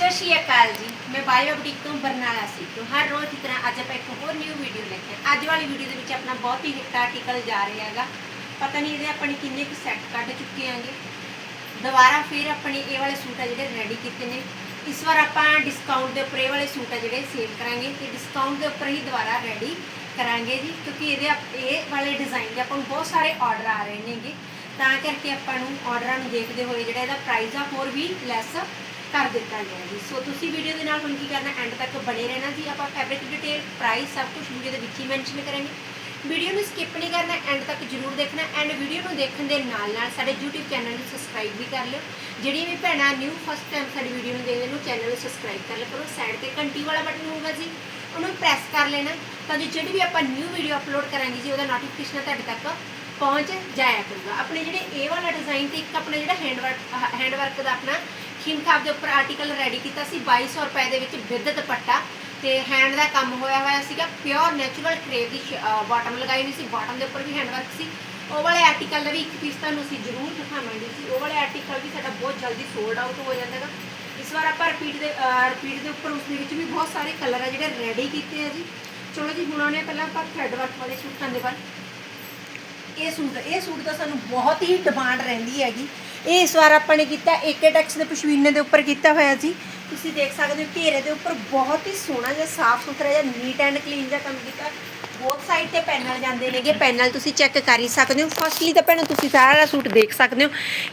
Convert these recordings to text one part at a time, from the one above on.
ਸਤਿ ਸ਼੍ਰੀ ਅਕਾਲ ਜੀ। ਮੈਂ ਬਾਇਓ ਬੁਟੀਕ ਤੋਂ ਬਰਨਾਲਾ ਸੀ ਤੋਂ ਹਰ ਰੋਜ਼ ਦੀ ਤਰ੍ਹਾਂ ਅੱਜ ਆਪਾਂ ਇੱਕ ਹੋਰ ਨਿਊ ਵੀਡੀਓ ਲੈ ਕੇ ਅੱਜ ਵਾਲੀ ਵੀਡੀਓ ਦੇ ਵਿੱਚ ਆਪਣਾ ਬਹੁਤ ਹੀ ਹਿੱਟ ਆਰਟੀਕਲ ਜਾ ਰਿਹਾ ਹੈਗਾ। ਪਤਾ ਨਹੀਂ ਇਹਦੇ ਆਪਾਂ ਨੇ ਕਿੰਨੇ ਕੁ ਸੈੱਟ ਕੱਢ ਚੁੱਕੇ ਆਂਗੇ ਦੁਬਾਰਾ ਫਿਰ ਆਪਣੇ ਇਹ ਵਾਲੇ ਸੂਟ ਆ ਜਿਹੜੇ ਰੈਡੀ ਕੀਤੇ ਨੇ। ਇਸ ਵਾਰ ਆਪਾਂ ਡਿਸਕਾਊਂਟ ਦੇ ਉੱਪਰ ਇਹ ਵਾਲੇ ਸੂਟ ਆ ਜਿਹੜੇ ਸੇਲ ਕਰਾਂਗੇ। ਤੇ ਡਿਸਕਾਊਂਟ ਦੇ ਉੱਪਰ ਹੀ ਦੁਬਾਰਾ ਰੈਡੀ ਕਰਾਂਗੇ ਜੀ, ਕਿਉਂਕਿ ਇਹਦੇ ਆਪ- ਇਹ ਵਾਲੇ ਡਿਜ਼ਾਈਨ ਦੇ ਆਪਾਂ ਨੂੰ ਬਹੁਤ ਸਾਰੇ ਆਰਡਰ ਆ ਰਹੇ ਨੇਗੇ। ਤਾਂ ਕਰਕੇ ਆਪਾਂ ਨੂੰ ਆਰਡਰਾਂ ਨੂੰ ਦੇਖਦੇ ਹੋਏ ਜਿਹੜਾ ਇਹਦਾ ਪ੍ਰਾਈਸ ਆ ਹੋਰ ਵੀ ਲੈਸ ਕਰ ਦਿੱਤਾ ਗਿਆ ਜੀ। ਸੋ ਤੁਸੀਂ ਵੀਡੀਓ ਦੇ ਨਾਲ ਹੁਣ ਕੀ ਕਰਨਾ ਐਂਡ ਤੱਕ ਬਣੇ ਰਹਿਣਾ ਜੀ। ਆਪਾਂ ਫੈਬਰਿਕ ਡਿਟੇਲ ਪ੍ਰਾਈਸ ਸਭ ਕੁਝ ਵੀਡੀਓ ਦੇ ਵਿੱਚ ਹੀ ਮੈਂਸ਼ਨ ਕਰਾਂਗੇ। ਵੀਡੀਓ ਨੂੰ ਸਕਿਪ ਨਹੀਂ ਕਰਨਾ ਐਂਡ ਤੱਕ ਜਰੂਰ ਦੇਖਣਾ। ਐਂਡ ਵੀਡੀਓ ਨੂੰ ਦੇਖਣ ਦੇ ਨਾਲ ਨਾਲ ਸਾਡੇ YouTube ਚੈਨਲ ਨੂੰ ਸਬਸਕ੍ਰਾਈਬ ਵੀ ਕਰ ਲਿਓ। ਜਿਹੜੀ ਵੀ ਭੈਣਾਂ ਨਿਊ ਫਸਟ ਟਾਈਮ ਸਾਡੀ ਵੀਡੀਓ ਨੂੰ ਦੇਖਦੇ ਨੇ, ਉਹ ਚੈਨਲ ਨੂੰ ਸਬਸਕ੍ਰਾਈਬ ਕਰ ਲਿਆ ਕਰੋ ਸਾਈਡ ਤੇ ਘੰਟੀ ਵਾਲਾ ਬਟਨ ਹੋਊਗਾ ਜੀ, ਉਹਨੂੰ ਪ੍ਰੈਸ ਕਰ ਲੈਣਾ। ਤਾਂ ਜੋ ਜਿਹੜੀ ਵੀ ਆਪਾਂ ਨਿਊ ਵੀਡੀਓ ਅਪਲੋਡ ਕਰਾਂਗੇ ਜੀ, ਉਹਦਾ ਨੋਟੀਫਿਕੇਸ਼ਨ ਤੁਹਾਡੇ ਤੱਕ ਪਹੁੰਚ ਜਾਇਆ ਕਰੂਗਾ। ਆਪਣੇ ਜਿਹੜੇ ਇਹ ਵਾਲਾ ਡਿਜ਼ਾਈਨ ਤੇ ਇੱਕ ਆਪਣਾ ਜਿਹੜਾ ਹੈਂਡ ਵਰਕ ਹੈਂਡ ਵਰਕ ਦਾ ਆਪਣਾ ਖਿਮਖਾਬ ਦੇ ਉੱਪਰ ਆਰਟੀਕਲ ਰੈਡੀ ਕੀਤਾ ਸੀ 2200 ਰੁਪਏ ਦੇ ਵਿੱਚ ਵਿਦ ਦੁਪੱਟਾ ਤੇ ਹੈਂਡ ਦਾ ਕੰਮ ਹੋਇਆ ਹੋਇਆ ਸੀਗਾ। ਪਿਓਰ ਨੈਚੁਰਲ ਕਰੇਵ ਦੀ ਬਾਟਮ ਲਗਾਈ ਹੋਈ ਸੀ। ਬਾਟਮ ਦੇ ਉੱਪਰ ਵੀ ਹੈਂਡ ਵਰਕ ਸੀ। ਉਹ ਵਾਲੇ ਆਰਟੀਕਲ ਦਾ ਵੀ ਇੱਕ ਪੀਸ ਤੁਹਾਨੂੰ ਅਸੀਂ ਜ਼ਰੂਰ ਦਿਖਾਵਾਂਗੇ ਜੀ। ਉਹ ਵਾਲੇ ਆਰਟੀਕਲ ਵੀ ਸਾਡਾ ਬਹੁਤ ਜਲਦੀ ਸੋਲਡ ਆਊਟ ਹੋ ਜਾਂਦਾ ਹੈਗਾ। ਇਸ ਵਾਰ ਆਪਾਂ ਰਿਪੀਟ ਦੇ ਰਿਪੀਟ ਦੇ ਉੱਪਰ ਉਸ ਦੇ ਵਿੱਚ ਵੀ ਬਹੁਤ ਸਾਰੇ ਕਲਰ ਆ ਜਿਹੜੇ ਰੈਡੀ ਕੀਤੇ ਆ ਜੀ। ਚਲੋ ਜੀ, ਹੁਣ ਆਉਣੇ ਪਹਿਲਾਂ ਆਪਾਂ ਥਰੈਡ ਵਰਕ ਵਾਲੇ ਸੂਟਾਂ ਦੇ ਵੱਲ ਇਹ ਸੂਟ ਇਹ ਸੂਟ ਦਾ ਸਾਨੂੰ ਬਹੁਤ ਹੀ ਡਿਮਾਂਡ ਰਹਿੰਦੀ ਹੈਗੀ। ਇਹ ਇਸ ਵਾਰ ਆਪਾਂ ਨੇ ਕੀਤਾ ਏਕੇ ਟੈਕਸ ਦੇ ਪਸ਼ਮੀਨੇ ਦੇ ਉੱਪਰ ਕੀਤਾ ਹੋਇਆ ਸੀ। ਤੁਸੀਂ ਦੇਖ ਸਕਦੇ ਹੋ ਘੇਰੇ ਦੇ ਉੱਪਰ ਬਹੁਤ ਹੀ ਸੋਹਣਾ ਜਿਹਾ, ਸਾਫ਼ ਸੁਥਰਾ ਜਿਹਾ ਨੀਟ ਐਂਡ ਕਲੀਨ ਜਿਹਾ ਕੰਮ ਕੀਤਾ। ਬੋਥ ਸਾਈਡ ਤੇ ਪੈਨਲ ਜਾਂਦੇ ਨੇਗੇ। ਪੈਨਲ ਤੁਸੀਂ ਚੈੱਕ ਕਰ ਹੀ ਸਕਦੇ ਹੋ। ਫਸਟਲੀ ਤਾਂ ਪਹਿਲਾਂ ਤੁਸੀਂ ਸਾਰਾ ਸੂਟ ਦੇਖ ਸਕਦੇ ਹੋ।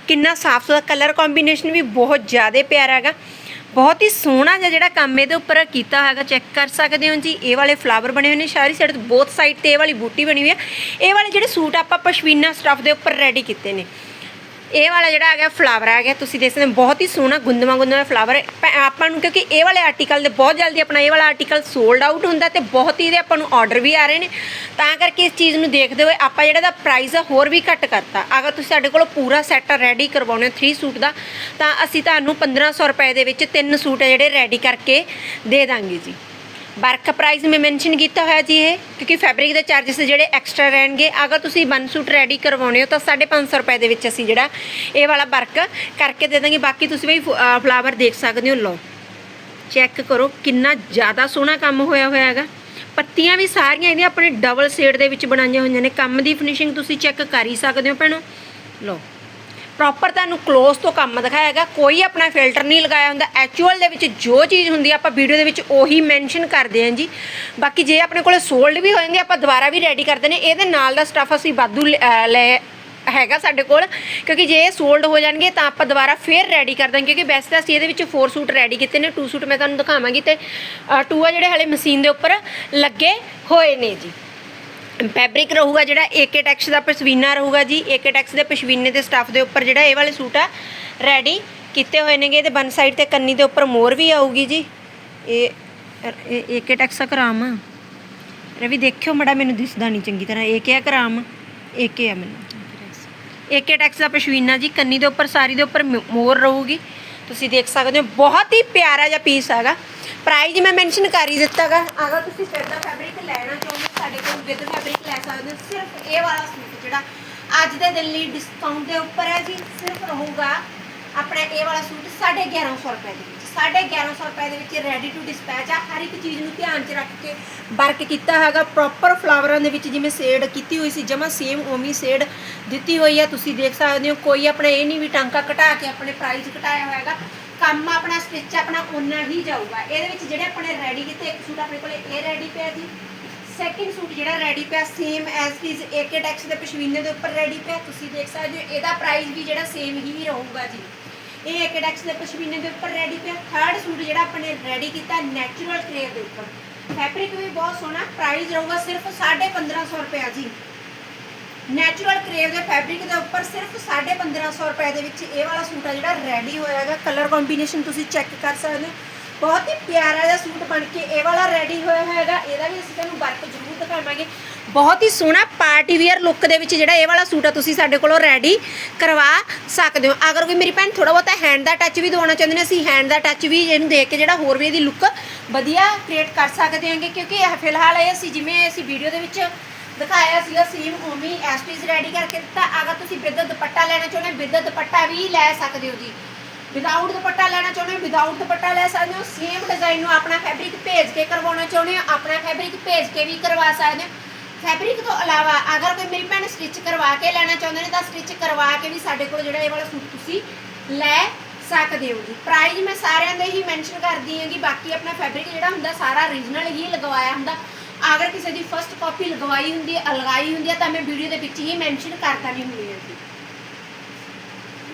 ਕਿੰਨਾ ਸਾਫ਼ ਸੁਥਰਾ ਕਲਰ ਕੰਬੀਨੇਸ਼ਨ ਵੀ ਬਹੁਤ ਜ਼ਿਆਦਾ ਪਿਆਰਾ ਹੈਗਾ। ਬਹੁਤ ਹੀ ਸੋਹਣਾ ਜਿਹਾ ਜਿਹੜਾ ਕੰਮ ਇਹਦੇ ਉੱਪਰ ਕੀਤਾ ਹੈਗਾ ਚੈੱਕ ਕਰ ਸਕਦੇ ਹੋ ਜੀ। ਇਹ ਵਾਲੇ ਫਲਾਵਰ ਬਣੇ ਹੋਏ ਨੇ ਸਾਰੀ ਸਾਈਡ ਤੋਂ ਬੋਥ ਸਾਈਡ ਤੇ ਇਹ ਵਾਲੀ ਬੂਟੀ ਬਣੀ ਹੋਈ ਹੈ। ਇਹ ਵਾਲੇ ਜਿਹੜੇ ਸੂਟ ਆਪਾਂ ਪਸ਼ਮੀਨਾ ਸਟਫ ਦੇ ਉੱਪਰ ਰੈਡੀ ਕੀਤੇ ਨੇ। ਇਹ ਵਾਲਾ ਜਿਹੜਾ ਹੈਗਾ ਫਲਾਵਰ ਹੈਗਾ ਤੁਸੀਂ ਦੇਖ ਸਕਦੇ ਹੋ, ਬਹੁਤ ਹੀ ਸੋਹਣਾ, ਗੁੰਦਮਾ ਗੁੰਦਮਾ ਫਲਾਵਰ ਆਪਾਂ ਨੂੰ ਕਿਉਂਕਿ ਇਹ ਵਾਲੇ ਆਰਟੀਕਲ ਦੇ ਬਹੁਤ ਜਲਦੀ ਆਪਣਾ ਇਹ ਵਾਲਾ ਆਰਟੀਕਲ ਸੋਲਡ ਆਊਟ ਹੁੰਦਾ ਤੇ ਬਹੁਤ ਹੀ ਦੇ ਆਪਾਂ ਨੂੰ ਆਰਡਰ ਵੀ ਆ ਰਹੇ ਨੇ। ਤਾਂ ਕਰਕੇ ਇਸ ਚੀਜ਼ ਨੂੰ ਦੇਖਦੇ ਹੋਏ ਆਪਾਂ ਜਿਹੜਾ ਦਾ ਪ੍ਰਾਈਸ ਆ ਹੋਰ ਵੀ ਘੱਟ ਕਰਤਾ। ਅਗਰ ਤੁਸੀਂ ਸਾਡੇ ਕੋਲ ਪੂਰਾ ਸੈੱਟ ਰੈਡੀ ਕਰਵਾਉਣੇ ਹੋ 3 ਸੂਟ ਦਾ, ਤਾਂ ਅਸੀਂ ਤੁਹਾਨੂੰ 1500 ਰੁਪਏ ਦੇ ਵਿੱਚ ਤਿੰਨ ਸੂਟ ਆ ਜਿਹੜੇ ਰੈਡੀ ਕਰਕੇ ਦੇ ਦਾਂਗੇ ਜੀ। ਵਰਕ ਪ੍ਰਾਈਸ ਮੈਂ ਮੈਂਸ਼ਨ ਕੀਤਾ ਹੋਇਆ ਜੀ ਇਹ, ਕਿਉਂਕਿ ਫੈਬਰਿਕ ਦੇ ਚਾਰजेस ਜਿਹੜੇ ਐਕਸਟਰਾ ਰਹਿਣਗੇ। ਅਗਰ ਤੁਸੀਂ ਵਨ ਸੂਟ ਰੈਡੀ ਕਰਵਾਉਣੇ ਹੋ ਤਾਂ 550 ਰੁਪਏ ਦੇ ਵਿੱਚ ਅਸੀਂ ਜਿਹੜਾ ਇਹ ਵਾਲਾ ਵਰਕ ਕਰਕੇ ਦੇ ਦਾਂਗੇ। ਬਾਕੀ ਤੁਸੀਂ ਵੀ ਫਲਾਵਰ ਦੇਖ ਸਕਦੇ ਹੋ। ਲਓ ਚੈੱਕ ਕਰੋ ਕਿੰਨਾ ਜ਼ਿਆਦਾ ਸੋਹਣਾ ਕੰਮ ਹੋਇਆ ਹੋਇਆ ਹੈਗਾ। ਪੱਤੀਆਂ ਵੀ ਸਾਰੀਆਂ ਇਹਦੀਆਂ ਆਪਣੇ ਡਬਲ ਸ਼ੇਡ ਦੇ ਵਿੱਚ ਬਣਾਈਆਂ ਹੋਈਆਂ ਨੇ। ਕੰਮ ਦੀ ਫਿਨਿਸ਼ਿੰਗ ਤੁਸੀਂ ਚੈੱਕ ਕਰ ਹੀ ਸਕਦੇ ਹੋ ਭੈਣੋ। ਲਓ ਪ੍ਰੋਪਰ ਤੁਹਾਨੂੰ ক্লোਜ਼ ਤੋਂ ਕੰਮ ਦਿਖਾਇਆ ਹੈਗਾ ਕੋਈ ਆਪਣਾ ਫਿਲਟਰ ਨਹੀਂ ਲਗਾਇਆ ਹੁੰਦਾ। ਐਕਚੁਅਲ ਦੇ ਵਿੱਚ ਜੋ ਚੀਜ਼ ਹੁੰਦੀ ਆਪਾਂ ਵੀਡੀਓ ਦੇ ਵਿੱਚ ਉਹੀ ਮੈਂਸ਼ਨ ਕਰਦੇ ਹਾਂ ਜੀ। ਬਾਕੀ ਜੇ ਆਪਣੇ ਕੋਲੇ ਸੋਲਡ ਵੀ ਹੋਣਗੇ, ਆਪਾਂ ਦੁਬਾਰਾ ਵੀ ਰੈਡੀ ਕਰਦੇ ਨੇ। ਇਹਦੇ ਨਾਲ ਦਾ ਸਟਫ ਅਸੀਂ ਵਾਧੂ ਲ- ਅਹ, ਲੈ ਹੈਗਾ ਸਾਡੇ ਕੋਲ। ਕਿਉਂਕਿ ਜੇ ਇਹ ਸੋਲਡ ਹੋ ਜਾਣਗੇ, ਤਾਂ ਆਪਾਂ ਦੁਬਾਰਾ ਫੇਰ ਰੈਡੀ ਕਰ ਦਾਂਗੇ। ਕਿਉਂਕਿ ਵੈਸੇ ਤਾਂ ਅਸੀਂ ਇਹਦੇ ਵਿੱਚ 4 ਸੂਟ ਰੈਡੀ ਕੀਤੇ ਨੇ। 2 ਸੂਟ ਮੈਂ ਤੁਹਾਨੂੰ ਦਿਖਾਵਾਂਗੀ ਤੇ 2 ਆ ਜਿਹੜੇ ਹਲੇ ਮਸ਼ੀਨ ਦੇ ਉੱਪਰ ਲੱਗੇ ਹੋਏ ਨੇ ਜੀ। ਫੈਬਰਿਕ ਰਹੂਗਾ ਜਿਹੜਾ ਏਕੇ ਟੈਕਸ ਦਾ ਪਸਵੀਨਾ ਰਹੂਗਾ ਜੀ। ਏਕੇ ਟੈਕਸ ਦੇ ਪਸ਼ਵੀਨੇ ਦੇ ਸਟੱਫ ਦੇ ਉੱਪਰ ਜਿਹੜਾ ਇਹ ਵਾਲੇ ਸੂਟ ਆ ਰੈਡੀ ਕੀਤੇ ਹੋਏ ਨੇਗੇ। ਤੇ ਬਨ ਸਾਈਡ ਤੇ ਕੰਨੀ ਦੇ ਉੱਪਰ ਮੋਰ ਵੀ ਆਊਗੀ ਜੀ। ਇਹ ਏਕੇ ਟੈਕਸ ਦਾ ਕਰਾਮ। ਰਵੀ, ਦੇਖਿਓ ਮੜਾ ਮੈਨੂੰ ਦਿਸਦਾ ਨਹੀਂ ਚੰਗੀ ਤਰ੍ਹਾਂ। ਏਕੇ ਆ ਕਰਾਮ ਏਕੇ ਆ ਮੈਨੂੰ। ਏਕੇ ਟੈਕਸ ਦਾ ਪਸ਼ਵੀਨਾ ਜੀ, ਕੰਨੀ ਦੇ ਉੱਪਰ, ਸਾਰੀ ਦੇ ਉੱਪਰ ਮੋਰ ਰਹੂਗੀ। ਤੁਸੀਂ ਦੇਖ ਸਕਦੇ ਹੋ, ਬਹੁਤ ਹੀ ਪਿਆਰਾ ਜਿਹਾ ਪੀਸ ਹੈਗਾ। ਪ੍ਰਾਈਸ ਮੈਂ ਮੈਂਸ਼ਨ ਕਰ ਹੀ ਦਿੱਤਾਗਾ। ਅਗਰ ਤੁਸੀਂ ਫਿਰ ਦਾ ਫੈਬਰਿਕ ਲੈਣਾ ਚਾਹੁੰਦੇ ਸਾਡੇ ਕੋਲ ਵਿਦ ਫੈਬਰਿਕ ਲੈ ਸਕਦੇ ਹੋ। ਸਿਰਫ ਇਹ ਵਾਲਾ ਸੂਟ ਜਿਹੜਾ ਅੱਜ ਦੇ ਦਿਨ ਲਈ ਡਿਸਕਾਊਂਟ ਦੇ ਉੱਪਰ ਹੈ ਜੀ, ਸਿਰਫ ਰਹੂਗਾ ਆਪਣਾ ਇਹ ਵਾਲਾ ਸੂਟ 1150 ਰੁਪਏ ਦੇ ਵਿੱਚ। 1150 ਰੁਪਏ ਦੇ ਵਿੱਚ ਰੈਡੀ ਟੂ ਡਿਸਪੈਚ ਆ। ਹਰ ਇੱਕ ਚੀਜ਼ ਨੂੰ ਧਿਆਨ 'ਚ ਰੱਖ ਕੇ ਵਰਕ ਕੀਤਾ ਹੈਗਾ। ਪ੍ਰੋਪਰ ਫਲਾਵਰਾਂ ਦੇ ਵਿੱਚ ਜਿਵੇਂ ਸ਼ੇਡ ਕੀਤੀ ਹੋਈ ਸੀ, ਜਮਾ ਸੇਮ ਓਮੀ ਸ਼ੇਡ ਦਿੱਤੀ ਹੋਈ ਆ। ਤੁਸੀਂ ਦੇਖ ਸਕਦੇ ਹੋ, ਕੋਈ ਆਪਣਾ ਇਹ ਨਹੀਂ ਵੀ ਟਾਂਕਾ ਘਟਾ ਕੇ ਆਪਣੇ ਪ੍ਰਾਈਸ ਘਟਾਇਆ ਹੋਇਆ ਹੈਗਾ। ਕੰਮ ਆਪਣਾ ਸਟਿਚ ਆਪਣਾ ਉਨਾ ਹੀ ਜਾਊਗਾ। ਇਹਦੇ ਵਿੱਚ ਜਿਹੜੇ ਆਪਣੇ ਰੈਡੀ ਕੀਤੇ, ਇੱਕ ਸੂਟ ਆਪਣੇ ਕੋਲੇ ਇਹ ਰੈਡੀ ਪਿਆ ਜੀ। ਸੈਕਿੰਡ ਸੂਟ ਜਿਹੜਾ ਰੈਡੀ ਪਿਆ ਸੇਮ ਐਸ ਇਜ਼ ਏਕੇ ਟੈਕਸ ਦੇ ਪਸ਼ਮੀਨੇ ਦੇ ਉੱਪਰ ਰੈਡੀ ਪਿਆ। ਤੁਸੀਂ ਦੇਖ ਸਕਦੇ ਹੋ, ਇਹਦਾ ਪ੍ਰਾਈਸ ਵੀ ਜਿਹੜਾ ਸੇਮ ਹੀ ਰਹੂਗਾ ਜੀ। ਇਹ ਏਕੇ ਟੈਕਸ ਦੇ ਪਸ਼ਮੀਨੇ ਦੇ ਉੱਪਰ ਰੈਡੀ ਪਿਆ। ਥਰਡ ਸੂਟ ਜਿਹੜਾ ਆਪਣੇ ਰੈਡੀ ਕੀਤਾ ਨੈਚੁਰਲ ਕ੍ਰੇਪ ਦੇ ਉੱਪਰ। ਫੈਬਰਿਕ ਵੀ ਬਹੁਤ ਸੋਹਣਾ ਪ੍ਰਾਈਸ ਰਹੂਗਾ ਸਿਰਫ 1550 ਰੁਪਏ ਜੀ। ਨੈਚੁਰਲ ਕਰੇਵ ਦੇ ਫੈਬਰਿਕ ਦੇ ਉੱਪਰ ਸਿਰਫ 1550 ਰੁਪਏ ਦੇ ਵਿੱਚ ਇਹ ਵਾਲਾ ਸੂਟ ਆ ਜਿਹੜਾ ਰੈਡੀ ਹੋਇਆ ਹੈਗਾ। ਕਲਰ ਕੰਬੀਨੇਸ਼ਨ ਤੁਸੀਂ ਚੈੱਕ ਕਰ ਸਕਦੇ ਹੋ। ਬਹੁਤ ਹੀ ਪਿਆਰਾ ਜਿਹਾ ਸੂਟ ਬਣ ਕੇ ਇਹ ਵਾਲਾ ਰੈਡੀ ਹੋਇਆ ਹੈਗਾ। ਇਹਦਾ ਵੀ ਅਸੀਂ ਤੁਹਾਨੂੰ ਵਰਕ ਜ਼ਰੂਰ ਦਿਖਾਵਾਂਗੇ। ਬਹੁਤ ਹੀ ਸੋਹਣਾ ਪਾਰਟੀ ਵੇਅਰ ਲੁੱਕ ਦੇ ਵਿੱਚ ਜਿਹੜਾ ਇਹ ਵਾਲਾ ਸੂਟ ਆ, ਤੁਸੀਂ ਸਾਡੇ ਕੋਲੋਂ ਰੈਡੀ ਕਰਵਾ ਸਕਦੇ ਹੋ। ਅਗਰ ਕੋਈ ਮੇਰੀ ਭੈਣ ਥੋੜਾ ਬਹੁਤਾ ਹੈਂਡ ਦਾ ਟੱਚ ਵੀ ਦਵਾਉਣਾ ਚਾਹੁੰਦੇ ਨੇ, ਅਸੀਂ ਹੈਂਡ ਦਾ ਟੱਚ ਵੀ ਇਹਨੂੰ ਦੇਖ ਕੇ ਜਿਹੜਾ ਹੋਰ ਵੀ ਇਹਦੀ ਲੁੱਕ ਵਧੀਆ ਕ੍ਰੀਏਟ ਕਰ ਸਕਦੇ ਹਾਂਗੇ। ਕਿਉਂਕਿ ਇਹ ਫਿਲਹਾਲ ਇਹ ਅਸੀਂ ਜਿਵੇਂ ਅਸੀਂ ਵੀਡੀਓ ਦੇ ਵਿੱਚ ਦਿਖਾਇਆ ਸੀਗਾ ਸੇਮ ਉਵੇਂ ਹੀ ਐਸਟੀਜ਼ ਰੈਡੀ ਕਰਕੇ ਦਿੱਤਾ। ਅਗਰ ਤੁਸੀਂ ਬਿੱਦ ਦੁਪੱਟਾ ਲੈਣਾ ਚਾਹੁੰਦੇ ਹੋ ਬਿੱਦ ਦੁਪੱਟਾ ਵੀ ਲੈ ਸਕਦੇ ਹੋ ਜੀ। ਵਿਦਆਊਟ ਦੁਪੱਟਾ ਲੈਣਾ ਚਾਹੁੰਦੇ ਹੋ ਵਿਦਆਊਟ ਦੁਪੱਟਾ ਲੈ ਸਕਦੇ ਹੋ। ਸੇਮ ਡਿਜ਼ਾਈਨ ਨੂੰ ਆਪਣਾ ਫੈਬਰਿਕ ਭੇਜ ਕੇ ਕਰਵਾਉਣਾ ਚਾਹੁੰਦੇ ਹੋ, ਆਪਣਾ ਫੈਬਰਿਕ ਭੇਜ ਕੇ ਵੀ ਕਰਵਾ ਸਕਦੇ ਹੋ। ਫੈਬਰਿਕ ਤੋਂ ਇਲਾਵਾ ਅਗਰ ਕੋਈ ਮੇਰੀ ਭੈਣ ਸਟਿਚ ਕਰਵਾ ਕੇ ਲੈਣਾ ਚਾਹੁੰਦੇ ਨੇ, ਤਾਂ ਸਟਿਚ ਕਰਵਾ ਕੇ ਵੀ ਸਾਡੇ ਕੋਲ ਜਿਹੜਾ ਇਹ ਵਾਲਾ ਸੂਟ ਤੁਸੀਂ ਲੈ ਸਕਦੇ ਹੋ ਜੀ। ਪ੍ਰਾਈਸ ਮੈਂ ਸਾਰਿਆਂ ਦੇ ਹੀ ਮੈਂਸ਼ਨ ਕਰਦੀ ਹਾਂ ਕਿ ਬਾਕੀ ਆਪਣਾ ਫੈਬਰਿਕ ਜਿਹੜਾ ਹੁੰਦਾ, ਸਾਰਾ ਓਰੀਜਨਲ ਹੀ ਲਗਵਾਇਆ ਹੁੰਦਾ। ਅਗਰ ਕਿਸੇ ਦੀ ਫਸਟ ਕਾਪੀ ਲਗਵਾਈ ਹੁੰਦੀ ਹੈ ਲਗਾਈ ਹੁੰਦੀ ਹੈ, ਤਾਂ ਮੈਂ ਵੀਡੀਓ ਦੇ ਵਿੱਚ ਹੀ ਮੈਂਸ਼ਨ ਕਰਦਾ ਨਹੀਂ ਹੁੰਦੀ ਹੈ ਜੀ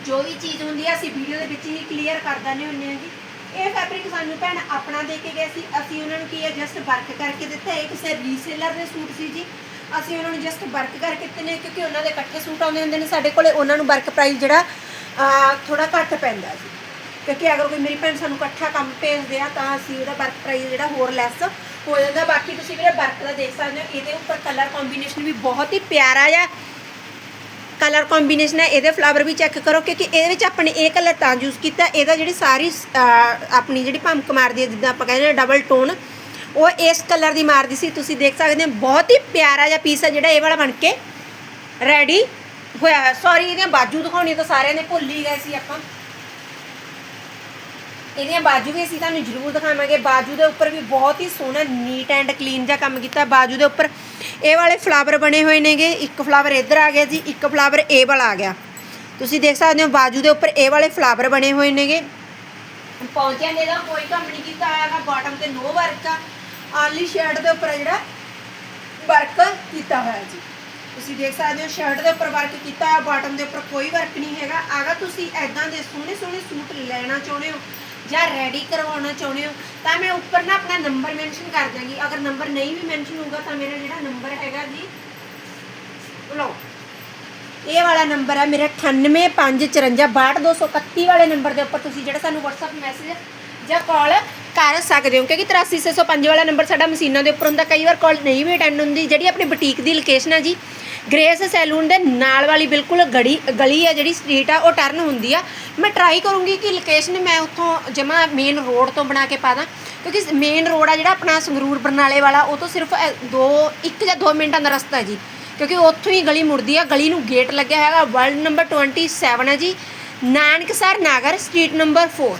ਜੋ ਵੀ ਚੀਜ਼ ਹੁੰਦੀ ਹੈ, ਅਸੀਂ ਵੀਡੀਓ ਦੇ ਵਿੱਚ ਹੀ ਕਲੀਅਰ ਕਰ ਦਿੰਦੇ ਹੁੰਦੇ ਹਾਂ ਜੀ ਇਹ ਫੈਬਰਿਕ ਸਾਨੂੰ ਭੈਣ ਆਪਣਾ ਦੇ ਕੇ ਗਏ ਸੀ। ਅਸੀਂ ਉਹਨਾਂ ਨੂੰ ਕੀ ਹੈ ਜਸਟ ਵਰਕ ਕਰਕੇ ਦਿੱਤਾ। ਇਹ ਕਿਸੇ ਰੀਸੇਲਰ ਦੇ ਸੂਟ ਸੀ ਜੀ। ਅਸੀਂ ਉਹਨਾਂ ਨੂੰ ਜਸਟ ਵਰਕ ਕਰਕੇ ਦਿੱਤੇ ਨੇ, ਕਿਉਂਕਿ ਉਹਨਾਂ ਦੇ ਇਕੱਠੇ ਸੂਟ ਆਉਂਦੇ ਹੁੰਦੇ ਨੇ। ਸਾਡੇ ਕੋਲੇ ਉਹਨਾਂ ਨੂੰ ਵਰਕ ਪ੍ਰਾਈਸ ਜਿਹੜਾ ਥੋੜਾ ਘੱਟ ਪੈਂਦਾ ਜੀ ਕਿਉਂਕਿ ਅਗਰ ਕੋਈ ਮੇਰੀ ਭੈਣ ਸਾਨੂੰ ਇਕੱਠਾ ਕੰਮ ਭੇਜਦੇ ਆ, ਤਾਂ ਅਸੀਂ ਉਹਦਾ ਵਰਕ ਪ੍ਰਾਈਸ ਜਿਹੜਾ ਹੋਰ ਲੈਸ ਹੋ ਜਾਂਦਾ ਬਾਕੀ ਤੁਸੀਂ ਵੀਰੇ ਵਰਕ ਦਾ ਦੇਖ ਸਕਦੇ ਹੋ, ਇਹਦੇ ਉੱਪਰ ਕਲਰ ਕੰਬੀਨੇਸ਼ਨ ਵੀ ਬਹੁਤ ਹੀ ਪਿਆਰਾ ਆ ਕਲਰ ਕੰਬੀਨੇਸ਼ਨ ਹੈ। ਇਹਦੇ ਫਲਾਵਰ ਵੀ ਚੈੱਕ ਕਰੋ, ਕਿਉਂਕਿ ਇਹਦੇ ਵਿੱਚ ਆਪਣੇ ਇਹ ਕਲਰ ਤਾਂ ਯੂਜ਼ ਕੀਤਾ, ਇਹਦਾ ਜਿਹੜੀ ਸਾਰੀ ਆਪਣੀ ਜਿਹੜੀ ਭਮਕ ਮਾਰਦੀ ਹੈ, ਜਿੱਦਾਂ ਆਪਾਂ ਕਹਿੰਦੇ ਨੇ ਡਬਲ ਟੋਨ ਉਹ ਇਸ ਕਲਰ ਦੀ ਮਾਰਦੀ ਸੀ। ਤੁਸੀਂ ਦੇਖ ਸਕਦੇ ਹੋ, ਬਹੁਤ ਹੀ ਪਿਆਰਾ ਜਿਹਾ ਪੀਸ ਹੈ ਜਿਹੜਾ ਇਹ ਵਾਲਾ ਬਣ ਕੇ ਰੈਡੀ ਹੋਇਆ ਸੌਰੀ ਇਹਦੀਆਂ ਬਾਜੂ ਦਿਖਾਉਣੀ ਤਾਂ ਸਾਰਿਆਂ ਨੇ ਭੁੱਲ ਹੀ ਗਏ ਸੀ ਆਪਾਂ। ਇਹਦੀਆਂ ਬਾਜੂ ਵੀ ਅਸੀਂ ਤੁਹਾਨੂੰ ਜ਼ਰੂਰ ਦਿਖਾਵਾਂਗੇ। ਬਾਜੂ ਦੇ ਉੱਪਰ ਵੀ ਬਹੁਤ ਹੀ ਸੋਹਣਾ ਨੀਟ ਐਂਡ ਕਲੀਨ ਜਿਹਾ ਕੰਮ ਕੀਤਾ। ਬਾਜੂ ਦੇ ਉੱਪਰ ਇਹ ਵਾਲੇ ਫਲਾਵਰ ਬਣੇ ਹੋਏ ਨੇਗੇ। ਇੱਕ ਫਲਾਵਰ ਇੱਧਰ ਆ ਗਿਆ ਜੀ, ਇੱਕ ਫਲਾਵਰ ਇਹ ਵਾਲਾ ਆ ਗਿਆ। ਤੁਸੀਂ ਦੇਖ ਸਕਦੇ ਹੋ, ਬਾਜੂ ਦੇ ਉੱਪਰ ਇਹ ਵਾਲੇ ਫਲਾਵਰ ਬਣੇ ਹੋਏ ਨੇਗੇ। ਪੌਂਚਿਆਂ ਦੇ ਦਾ ਕੋਈ ਕੰਮ ਨਹੀਂ ਕੀਤਾ ਹੈਗਾ ਬਾਟਮ ਤੇ ਨੋ ਵਰਕ ਆ। ਆਨਲੀ ਸ਼ਰਟ ਦੇ ਉੱਪਰ ਜਿਹੜਾ ਵਰਕ ਕੀਤਾ ਹੋਇਆ ਜੀ। ਤੁਸੀਂ ਦੇਖ ਸਕਦੇ ਹੋ ਸ਼ਰਟ ਦੇ ਉੱਪਰ ਵਰਕ ਕੀਤਾ ਹੈ ਬਾਟਮ ਦੇ ਉੱਪਰ ਕੋਈ ਵਰਕ ਨਹੀਂ ਹੈਗਾ। ਅਗਰ ਤੁਸੀਂ ਐਦਾਂ ਦੇ ਸੋਹਣੇ ਸੋਹਣੇ ਸੂਟ ਲੈਣਾ ਚਾਹੁੰਦੇ ਹੋ ਜਾਂ ਰੈਡੀ ਕਰਵਾਉਣਾ ਚਾਹੁੰਦੇ ਹੋ, ਤਾਂ ਮੈਂ ਉੱਪਰ ਨਾ ਆਪਣਾ ਨੰਬਰ ਮੈਂਸ਼ਨ ਕਰ ਦਾਂਗੀ ਅਗਰ ਨੰਬਰ ਨਹੀਂ ਵੀ ਮੈਂਸ਼ਨ ਹੋਊਗਾ, ਤਾਂ ਮੇਰਾ ਜਿਹੜਾ ਨੰਬਰ ਹੈਗਾ ਜੀ, ਲਓ। ਇਹ ਵਾਲਾ ਨੰਬਰ ਹੈ ਮੇਰਾ 9854562231 ਵਾਲੇ ਨੰਬਰ ਦੇ ਉੱਪਰ ਤੁਸੀਂ ਜਿਹੜਾ ਸਾਨੂੰ WhatsApp ਮੈਸੇਜ ਜਾਂ ਕਾਲ ਕਰ ਸਕਦੇ ਹੋ, ਕਿਉਂਕਿ 83605 ਵਾਲਾ ਨੰਬਰ ਸਾਡਾ ਮਸ਼ੀਨਾਂ ਦੇ ਉੱਪਰ ਹੁੰਦਾ। ਕਈ ਵਾਰ ਕਾਲ ਨਹੀਂ ਵੀ ਅਟੈਂਡ ਹੁੰਦੀ, ਜਿਹੜੀ ਆਪਣੀ ਬੁਟੀਕ ਦੀ ਲੋਕੇਸ਼ਨ ਹੈ ਜੀ ਗ੍ਰੇਸ ਸੈਲੂਨ ਦੇ ਨਾਲ ਵਾਲੀ ਬਿਲਕੁਲ ਗੜੀ, ਗਲੀ ਆ ਜਿਹੜੀ ਸਟਰੀਟ ਆ, ਉਹ ਟਰਨ ਹੁੰਦੀ ਆ। ਮੈਂ ਟਰਾਈ ਕਰੂੰਗੀ ਕਿ ਲੋਕੇਸ਼ਨ ਮੈਂ ਉੱਥੋਂ ਜਮਾ ਮੇਨ ਰੋਡ ਤੋਂ ਬਣਾ ਕੇ ਪਾ ਦਾਂ ਕਿਉਂਕਿ ਮੇਨ ਰੋਡ ਆ ਜਿਹੜਾ ਆਪਣਾ ਸੰਗਰੂਰ ਬਰਨਾਲੇ ਵਾਲਾ, ਉਹ ਤੋਂ ਸਿਰਫ ਇਹ ਦੋ, ਇੱਕ ਜਾਂ 2 ਮਿੰਟਾਂ ਦਾ ਰਸਤਾ ਜੀ। ਕਿਉਂਕਿ ਉੱਥੋਂ ਹੀ ਗਲੀ ਮੁੜਦੀ ਆ, ਗਲੀ ਨੂੰ ਗੇਟ ਲੱਗਿਆ ਹੈਗਾ ਵਰਲਡ ਨੰਬਰ 27 ਹੈ ਜੀ, ਨਾਨਕਸਰ ਨਾਗਰ ਸਟਰੀਟ ਨੰਬਰ 4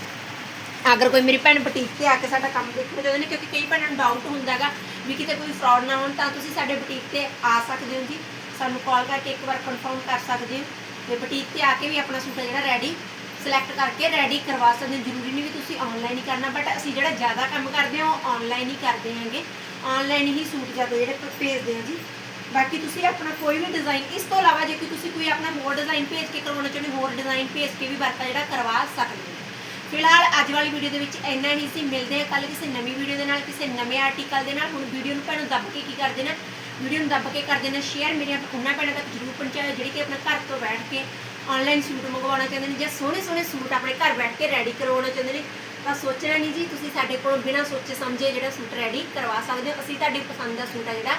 ਅਗਰ ਕੋਈ ਮੇਰੀ ਭੈਣ ਬੁਟੀਕ ਤੇ ਆ ਕੇ ਸਾਡਾ ਕੰਮ ਦੇਖਣਾ ਚਾਹੁੰਦੇ ਨੇ, ਕਿਉਂਕਿ ਕਈ ਭੈਣਾਂ ਨੂੰ ਡਾਊਟ ਹੁੰਦਾ ਹੈਗਾ ਵੀ ਕਿਤੇ ਕੋਈ ਫਰਾਡ ਨਾ ਹੋਣ, ਤਾਂ ਤੁਸੀਂ ਸਾਡੇ ਬੁਟੀਕ ਤੇ ਆ ਸਕਦੇ ਹੋ ਜੀ। ਸਾਨੂੰ ਕਾਲ ਕਰਕੇ ਇੱਕ ਵਾਰ ਕਨਫਰਮ ਕਰ ਸਕਦੇ ਹੋ। ਤੇ ਬੁਟੀਕ ਤੇ ਆ ਕੇ ਵੀ ਆਪਣਾ ਸੂਟ ਜਿਹੜਾ ਰੈਡੀ ਸਿਲੈਕਟ ਕਰਕੇ ਰੈਡੀ ਕਰਵਾ ਸਕਦੇ ਹੋ। ਜ਼ਰੂਰੀ ਨਹੀਂ ਵੀ ਤੁਸੀਂ ਆਨਲਾਈਨ ਹੀ ਕਰਨਾ ਬਟ ਅਸੀਂ ਜਿਹੜਾ ਜ਼ਿਆਦਾ ਕੰਮ ਕਰਦੇ ਹਾਂ, ਉਹ ਆਨਲਾਈਨ ਹੀ ਕਰਦੇ ਹਾਂਗੇ। ਆਨਲਾਈਨ ਹੀ ਸੂਟ ਜਦੋਂ ਜਿਹੜੇ ਭੇਜਦੇ ਹਾਂ ਜੀ। ਬਾਕੀ ਤੁਸੀਂ ਆਪਣਾ ਕੋਈ ਵੀ ਡਿਜ਼ਾਈਨ ਇਸ ਤੋਂ ਇਲਾਵਾ ਜੇ ਕੋਈ ਤੁਸੀਂ ਕੋਈ ਆਪਣਾ ਹੋਰ ਡਿਜ਼ਾਈਨ ਭੇਜ ਕੇ ਕਰਵਾਉਣਾ ਚਾਹੁੰਦੇ ਹੋਰ ਡਿਜ਼ਾਈਨ ਭੇਜ ਕੇ ਵੀ ਵਰਕ ਜਿਹੜਾ ਕਰਵਾ ਸਕਦੇ ਹੋ। ਫਿਲਹਾਲ ਅੱਜ ਵਾਲੀ ਵੀਡੀਓ ਦੇ ਵਿੱਚ ਇੰਨਾ ਹੀ ਸੀ। ਮਿਲਦੇ ਹਾਂ ਕੱਲ ਕਿਸੇ ਨਵੀਂ ਵੀਡੀਓ ਦੇ ਨਾਲ, ਕਿਸੇ ਨਵੇਂ ਆਰਟੀਕਲ ਦੇ ਨਾਲ। ਹੁਣ ਵੀਡੀਓ ਨੂੰ ਭੈਣੋਂ ਦੱਬ ਕੇ ਕੀ ਕਰ ਦੇਣਾ ਵੀਡੀਓ ਨੂੰ ਦੱਬ ਕੇ ਕਰ ਦੇਣਾ ਸ਼ੇਅਰ ਮੇਰੀਆਂ ਉਹਨਾਂ ਭੈਣਾਂ ਤੱਕ ਜ਼ਰੂਰ ਪਹੁੰਚਾਓ ਜਿਹੜੀ ਕਿ ਆਪਣਾ ਘਰ ਤੋਂ ਬੈਠ ਕੇ ਆਨਲਾਈਨ ਸੂਟ ਮੰਗਵਾਉਣਾ ਚਾਹੁੰਦੇ ਨੇ ਜਾਂ ਸੋਹਣੇ ਸੋਹਣੇ ਸੂਟ ਆਪਣੇ ਘਰ ਬੈਠ ਕੇ ਰੈਡੀ ਕਰਵਾਉਣਾ ਚਾਹੁੰਦੇ ਨੇ, ਤਾਂ ਸੋਚਣਾ ਨਹੀਂ ਜੀ, ਤੁਸੀਂ ਸਾਡੇ ਕੋਲੋਂ ਬਿਨਾਂ ਸੋਚੇ ਸਮਝੇ ਜਿਹੜਾ ਸੂਟ ਰੈਡੀ ਕਰਵਾ ਸਕਦੇ ਹੋ। ਅਸੀਂ ਤੁਹਾਡੀ ਪਸੰਦ ਦਾ ਸੂਟ ਆ ਜਿਹੜਾ,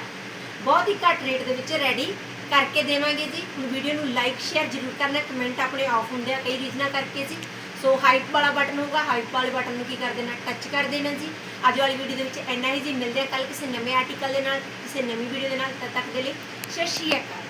ਬਹੁਤ ਹੀ ਘੱਟ ਰੇਟ ਦੇ ਵਿੱਚ ਰੈਡੀ ਕਰਕੇ ਦੇਵਾਂਗੇ ਜੀ। ਹੁਣ ਵੀਡੀਓ ਨੂੰ ਲਾਈਕ ਸ਼ੇਅਰ ਜ਼ਰੂਰ ਕਰਨਾ ਕਮੈਂਟ ਆਪਣੇ ਆਫ ਹੁੰਦੇ ਆ। ਕਈ ਰੀਜ਼ਨਾਂ ਕਰਕੇ ਜੀ। ਸੋ ਹਾਈਟ ਵਾਲਾ ਬਟਨ ਹੋਊਗਾ ਹਾਈਟ ਵਾਲੇ ਬਟਨ ਨੂੰ ਕੀ ਕਰ ਦੇਣਾ? ਟੱਚ ਕਰ ਦੇਣਾ ਜੀ। ਅੱਜ ਵਾਲੀ ਵੀਡੀਓ ਦੇ ਵਿੱਚ ਇੰਨਾ ਹੀ ਜੀ। ਮਿਲਦੇ ਆ ਕੱਲ ਕਿਸੇ ਨਵੇਂ ਆਰਟੀਕਲ ਦੇ ਨਾਲ, ਕਿਸੇ ਨਵੀਂ ਵੀਡੀਓ ਦੇ ਨਾਲ। ਤਦ ਤੱਕ ਦੇ ਲਈ, ਸਤਿ ਸ਼੍ਰੀ ਅਕਾਲ।